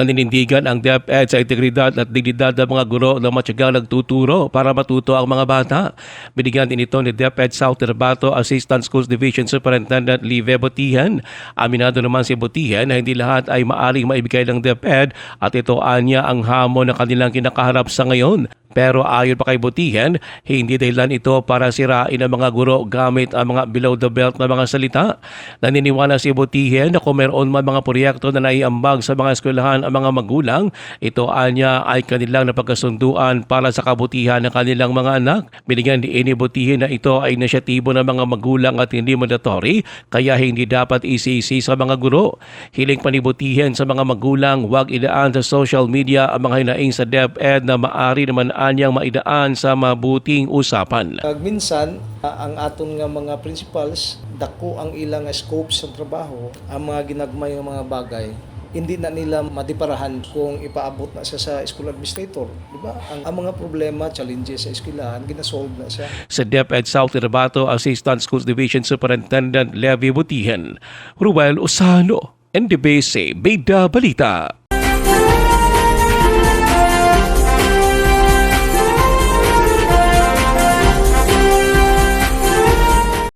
Naninindigan ang DepEd sa integridad at dignidad ng mga guro na matyagang nagtuturo para matuto ang mga bata. Binigyan din ito ni DepEd South Cotabato Assistant Schools Division Superintendent Live Botihan. Aminado naman si Botihan na hindi lahat ay maaring maibigay ng DepEd at ito anya ang hamon na kanilang kinakaharap sa ngayon. Pero ayon pa kay Butihan, hindi dahilan ito para sirain ang mga guro gamit ang mga below the belt na mga salita. Naniniwala si Butihan na kung meron man mga proyekto na naiambag sa mga eskwelahan ang mga magulang, ito anya ay kanilang napagkasunduan para sa kabutihan ng kanilang mga anak. Binigyan ni Eni Butihan na ito ay inisyatibo ng mga magulang at hindi mandatory, kaya hindi dapat isisi sa mga guro. Hiling pa ni Butihan sa mga magulang, huwag idaan sa social media ang mga hinaing sa DepEd na maari naman anyang maidaan sa mabuting usapan. Minsan ah, ang aton nga mga principals dako ang ilang scope sa trabaho, ang mga ginagmay nga mga bagay hindi na nila matiparahan kung ipaabot na siya sa school administrator, di ba? Ang, ang mga problema, challenges sa eskwelahan, ginasolve na siya. Sa DepEd South Cotabato Assistant Schools Division Superintendent Levy Butihan, Ruel Osano, NDBC, Beda Balita.